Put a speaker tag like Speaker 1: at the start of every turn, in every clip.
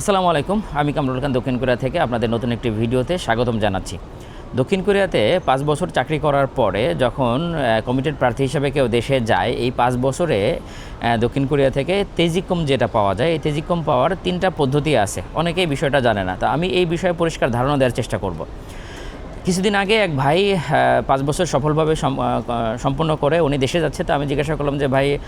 Speaker 1: আসসালামু আলাইকুম। আমি কামরুল খান, দক্ষিণ কোরিয়া থেকে আপনাদের নতুন একটি ভিডিওতে স্বাগতম জানাচ্ছি। দক্ষিণ কোরিয়াতে পাঁচ বছর চাকরি করার পরে যখন কমিটেড প্রার্থী হিসেবে কেউ দেশে যায়, এই পাঁচ বছরে দক্ষিণ কোরিয়া থেকে তেজিকম যেটা পাওয়া যায়, এই তেজিকম পাওয়ার তিনটা পদ্ধতি আছে। অনেকেই বিষয়টা জানে না। তো আমি এই বিষয়ে পরিষ্কার ধারণা দেওয়ার চেষ্টা করব। কিছুদিন আগে এক ভাই পাঁচ বছর সফলভাবে সম- সম্পূর্ণ করে উনি দেশে যাচ্ছে। তো আমি জিজ্ঞাসা করলাম যে, ভাই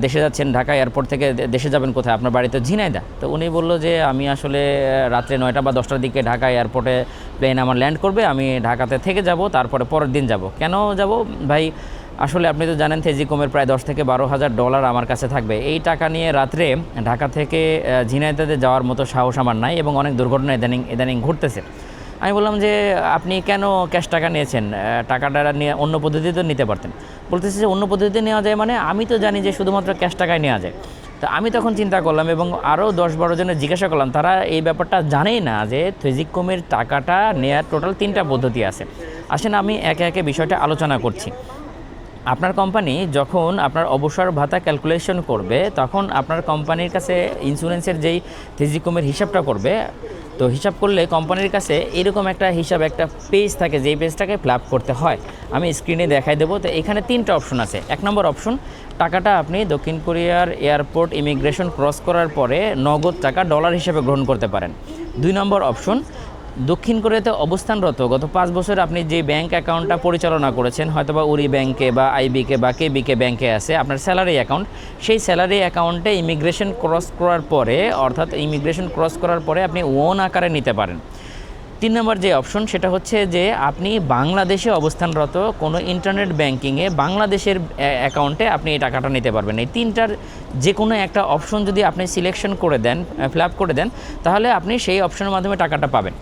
Speaker 1: দেশে যাচ্ছেন ঢাকা এয়ারপোর্ট থেকে দেশে যাবেন কোথায়? আপনার বাড়িতে ঝিনাইদা? তো উনি বলল যে, আমি আসলে রাত্রে নয়টা বা দশটার দিকে ঢাকা এয়ারপোর্টে প্লেন আমার ল্যান্ড করবে। আমি ঢাকাতে থেকে যাব, তারপরে পরের দিন যাব। কেন যাব? ভাই, আসলে আপনি তো জানেন থেজিকমের প্রায় দশ থেকে বারো হাজার ডলার আমার কাছে থাকবে। এই টাকা নিয়ে রাত্রে ঢাকা থেকে ঝিনাইদাতে যাওয়ার মতো সাহস আমার নাই এবং অনেক দুর্ঘটনা ইদানিং ইদানিং ঘটতেছে। আমি বললাম যে, আপনি কেন ক্যাশ টাকা নিয়েছেন? টাকাটা নিয়ে অন্য পদ্ধতিতে নিতে পারতেন। বলতেছে যে, অন্য পদ্ধতিতে নেওয়া যায় মানে? আমি তো জানি যে, শুধুমাত্র ক্যাশ টাকায় নেওয়া যায়। তো আমি তখন চিন্তা করলাম এবং আরও দশ বারো জনের জিজ্ঞাসা করলাম, তারা এই ব্যাপারটা জানেই না যে থেজিকমের টাকাটা নেওয়ার টোটাল তিনটা পদ্ধতি আছে? আসেন আমি একে একে বিষয়টা আলোচনা করছি। আপনার কোম্পানি যখন আপনার অবসর ভাতা ক্যালকুলেশন করবে, তখন আপনার কোম্পানির কাছে ইন্স্যুরেন্সের যেই থেজিকমের হিসাবটা করবে তো হিসাব করলে কোম্পানির কাছে এরকম একটা হিসাব, একটা পেজ থাকে যেই পেজটাকে ফ্ল্যাপ করতে হয়। আমি স্ক্রিনে দেখাই দেবো। তো এখানে তিনটা অপশন আছে। এক নম্বর অপশন টাকাটা আপনি দক্ষিণ কোরিয়ার এয়ারপোর্ট ইমিগ্রেশন ক্রস করার পরে নগদ টাকা ডলার হিসেবে গ্রহণ করতে পারেন। দুই নম্বর অপশন দক্ষিণ কোরিয়াতে অবস্থানরত গত পাঁচ বছর আপনি যে ব্যাংক অ্যাকাউন্টটা পরিচালনা করেছেন, হয়তোবা উরি ব্যাংকে বা আইবিকে বা কেবিকে ব্যাংকে আছে, আপনার স্যালারি অ্যাকাউন্ট, সেই স্যালারি অ্যাকাউন্টে ইমিগ্রেশন ক্রস করার পরে, অর্থাৎ ইমিগ্রেশন ক্রস করার পরে আপনি ওন আকারে নিতে পারেন। তিন নম্বর যে অপশন, সেটা হচ্ছে যে আপনি বাংলাদেশে অবস্থানরত কোনো ইন্টারনেট ব্যাংকিংয়ে বাংলাদেশের অ্যাকাউন্টে আপনি এই টাকাটা নিতে পারবেন। এই তিনটার যে কোনো একটা অপশন যদি আপনি সিলেকশন করে দেন ফিল করে দেন, তাহলে আপনি সেই অপশনের মাধ্যমে টাকাটা পাবেন।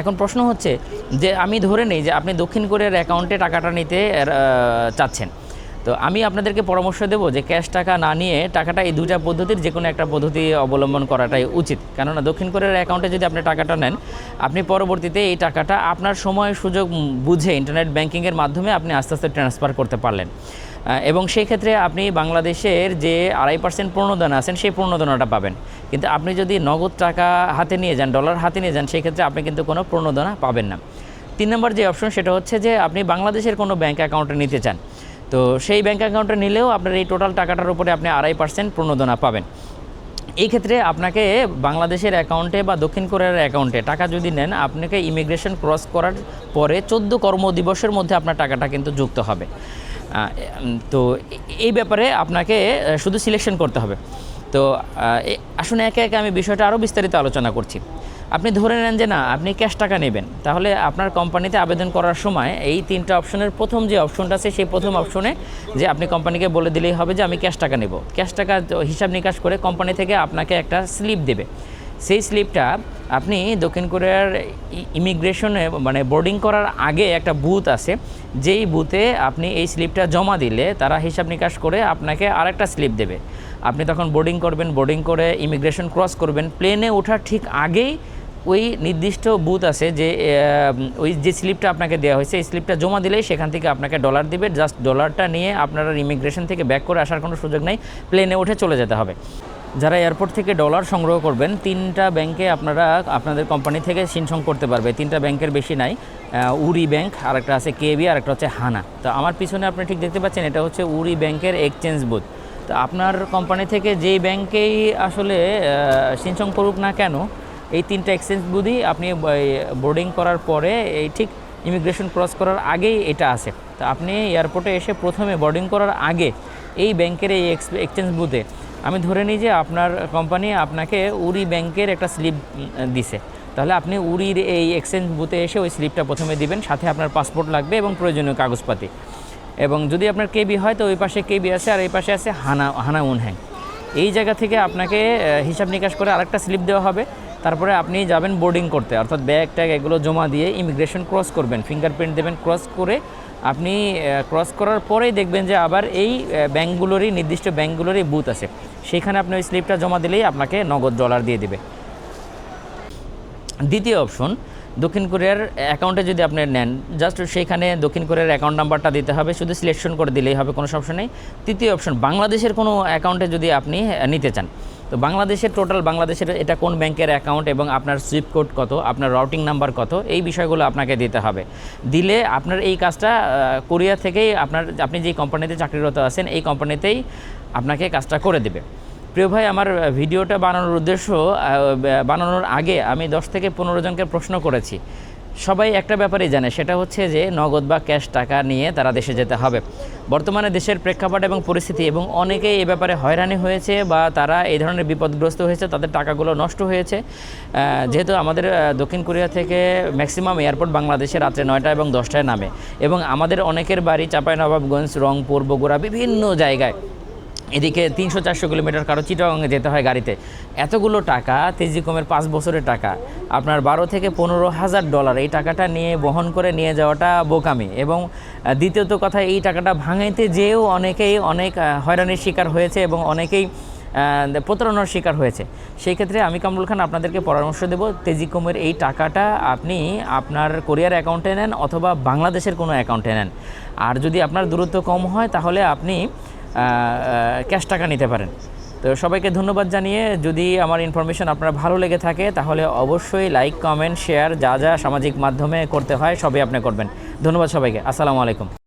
Speaker 1: এখন প্রশ্ন হচ্ছে যে আমি ধরে নিই যে আপনি দক্ষিণ কোরিয়ার অ্যাকাউন্টে টাকাটা নিতে চাচ্ছেন। তো আমি আপনাদেরকে পরামর্শ দেবো যে ক্যাশ টাকা না নিয়ে টাকাটা এই দুইটা পদ্ধতির যে কোনো একটা পদ্ধতি অবলম্বন করাটাই উচিত। কেননা দক্ষিণ কোরিয়ার অ্যাকাউন্টে যদি আপনি টাকাটা নেন, আপনি পরবর্তীতে এই টাকাটা আপনার সময় সুযোগ বুঝে ইন্টারনেট ব্যাংকিংয়ের মাধ্যমে আপনি আস্তে আস্তে ট্রান্সফার করতে পারলেন। এবং সেই ক্ষেত্রে আপনি বাংলাদেশের যে আড়াই পার্সেন্ট প্রণোদনা আছেন, সেই প্রণোদনাটা পাবেন। কিন্তু আপনি যদি নগদ টাকা হাতে নিয়ে যান, ডলার হাতে নিয়ে যান, সেই ক্ষেত্রে আপনি কিন্তু কোনো প্রণোদনা পাবেন না। তিন নম্বর যে অপশন, সেটা হচ্ছে যে আপনি বাংলাদেশের কোনো ব্যাঙ্ক অ্যাকাউন্টে নিতে চান তো সেই ব্যাঙ্ক অ্যাকাউন্টে নিলেও আপনার এই টোটাল টাকাটার উপরে আপনি আড়াই পার্সেন্ট প্রণোদনা পাবেন। এই ক্ষেত্রে আপনাকে বাংলাদেশের অ্যাকাউন্টে বা দক্ষিণ কোরিয়ার অ্যাকাউন্টে টাকা যদি নেন, আপনাকে ইমিগ্রেশন ক্রস করার পরে চোদ্দ কর্মদিবসের মধ্যে আপনার টাকাটা কিন্তু যুক্ত হবে। তো এই ব্যাপারে আপনাকে শুধু সিলেকশন করতে হবে। তো আসুন একে একে আমি বিষয়টা আরও বিস্তারিত আলোচনা করছি। আপনি ধরে নেন যে না, আপনি ক্যাশ টাকা নেবেন। তাহলে আপনার কোম্পানিতে আবেদন করার সময় এই তিনটা অপশনের প্রথম যে অপশনটা আছে, সেই প্রথম অপশনে যে আপনি কোম্পানিকে বলে দিলেই হবে যে আমি ক্যাশ টাকা নেব। ক্যাশ টাকা হিসাব নিকাশ করে কোম্পানি থেকে আপনাকে একটা স্লিপ দেবে। সেই স্লিপটা আপনি দক্ষিণ কোরিয়ার ইমিগ্রেশনে মানে বোর্ডিং করার আগে একটা বুথ আছে, যেই বুথে আপনি এই স্লিপটা জমা দিলে তারা হিসাব নিকাশ করে আপনাকে আরেকটা স্লিপ দেবে। আপনি তখন বোর্ডিং করবেন বোর্ডিং করে ইমিগ্রেশন ক্রস করবেন। প্লেনে ওঠার ঠিক আগেই ওই নির্দিষ্ট বুথ আছে যে ওই যে স্লিপটা আপনাকে দেওয়া হয়েছে, এই স্লিপটা জমা দিলেই সেখান থেকে আপনাকে ডলার দিবে। জাস্ট ডলারটা নিয়ে আপনারা ইমিগ্রেশন থেকে ব্যাক করে আসার কোনো সুযোগ নেই প্লেনে উঠে চলে যেতে হবে। যারা এয়ারপোর্ট থেকে ডলার সংগ্রহ করবেন, তিনটা ব্যাংকে আপনারা, আপনাদের কোম্পানি থেকে সিনসং করতে পারবে। তিনটা ব্যাংকের বেশি নাই উরি ব্যাংক আরেকটা আছে কেবি আর একটা হচ্ছে হানা। তো আমার পিছনে আপনি ঠিক দেখতে পাচ্ছেন, এটা হচ্ছে উরি ব্যাংকের এক্সচেঞ্জ বুথ তো আপনার কোম্পানি থেকে যেই ব্যাংকেই আসলে সিনসং করুক না কেন এই তিনটা এক্সচেঞ্জ বুথই আপনি বোর্ডিং করার পরে এই ঠিক ইমিগ্রেশন ক্রস করার আগেই এটা আছে। তো আপনি এয়ারপোর্টে এসে প্রথমে বোর্ডিং করার আগে এই ব্যাংকের এই এক্সচেঞ্জ বুথে আমি ধরে নিই যে আপনার কোম্পানি আপনাকে উরি ব্যাংকের একটা স্লিপ দিছে। তাহলে আপনি উরির এই এক্সচেঞ্জ বুথে এসে ওই স্লিপটা প্রথমে দিবেন, সাথে আপনার পাসপোর্ট লাগবে এবং প্রয়োজনীয় কাগজপাতি। এবং যদি আপনার কেবি হয়, তো ওই পাশে কেবি আছে আর এই পাশে আছে হানা হানা উনহ্যাং এই জায়গা থেকে আপনাকে হিসাব নিকাশ করে আরেকটা স্লিপ দেওয়া হবে। তারপরে আপনি যাবেন বোর্ডিং করতে। অর্থাৎ ব্যাগ ট্যাগ এগুলো জমা দিয়ে ইমিগ্রেশন ক্রস করবেন ফিঙ্গারপ্রিন্ট দেবেন ক্রস করে আপনি ক্রস করার পরেই দেখবেন যে আবার এই ব্যাঙ্কগুলোরই নির্দিষ্ট ব্যাঙ্কগুলোরই বুথ আছে। সেখানে আপনি ওই স্লিপটা জমা দিলেই আপনাকে নগদ ডলার দিয়ে দেবে। দ্বিতীয় অপশন দক্ষিণ কোরিয়ার অ্যাকাউন্টে যদি আপনি নেন জাস্ট সেইখানে দক্ষিণ কোরিয়ার অ্যাকাউন্ট নাম্বারটা দিতে হবে, শুধু সিলেকশন করে দিলেই হবে, কোনো সমস্যা নেই। তৃতীয় অপশন বাংলাদেশের কোনো অ্যাকাউন্টে যদি আপনি নিতে চান তো বাংলাদেশের টোটাল বাংলাদেশের এটা কোন ব্যাংকের অ্যাকাউন্ট এবং আপনার সুইপ কোড কত, আপনার রাউটিং নাম্বার কত, এই বিষয়গুলো আপনাকে দিতে হবে। দিলে আপনার এই কাজটা কোরিয়া থেকেই আপনার, আপনি যেই কোম্পানিতে চাকরিরত আছেন, এই কোম্পানিতেই আপনাকে কাজটা করে দেবে। প্রিয় ভাই, আমার ভিডিওটা বানানোর উদ্দেশ্য বানানোর আগে আমি দশ থেকে পনেরো জনকে প্রশ্ন করেছি। সবাই একটা ব্যাপারেই জানে, সেটা হচ্ছে যে নগদ বা ক্যাশ টাকা নিয়ে তারা দেশে যেতে হবে। বর্তমানে দেশের প্রেক্ষাপট এবং পরিস্থিতি এবং অনেকেই এ ব্যাপারে হয়রানি হয়েছে বা তারা এই ধরনের বিপদগ্রস্ত হয়েছে, তাদের টাকাগুলো নষ্ট হয়েছে। যেহেতু আমাদের দক্ষিণ কোরিয়া থেকে ম্যাক্সিমাম এয়ারপোর্ট বাংলাদেশে রাত্রে নয়টা এবং দশটায় নামে। এবং আমাদের অনেকের বাড়ি চাঁপাইনবাবগঞ্জ, রংপুর, বগুড়া বিভিন্ন জায়গায় এদিকে তিনশো চারশো কিলোমিটার কারও চিটাগাংয়ে যেতে হয় গাড়িতে। এতগুলো টাকা, তেজিকমের পাঁচ বছরের টাকা। আপনার বারো থেকে পনেরো হাজার ডলার। এই টাকাটা নিয়ে বহন করে নিয়ে যাওয়াটা বোকামি এবং দ্বিতীয়ত কথা, এই টাকাটা ভাঙাইতে যেয়েও অনেকেই অনেক হয়রানির শিকার হয়েছে এবং অনেকেই প্রতারণার শিকার হয়েছে। সেই ক্ষেত্রে আমি কামরুল খান আপনাদেরকে পরামর্শ দেব, তেজিকমের এই টাকাটা আপনি আপনার কোরিয়ার অ্যাকাউন্টে নেন অথবা বাংলাদেশের কোনো অ্যাকাউন্টে নেন। আর যদি আপনার দূরত্ব কম হয়, তাহলে আপনি ক্যাশ টাকা নিতে পারেন। তো সবাইকে ধন্যবাদ জানিয়ে যদি আমার ইনফরমেশন আপনার ভালো লেগে থাকে, তাহলে অবশ্যই লাইক কমেন্ট শেয়ার যা যা সামাজিক মাধ্যমে করতে হয় সবই আপনি করবেন। ধন্যবাদ সবাইকে। আসসালামু আলাইকুম।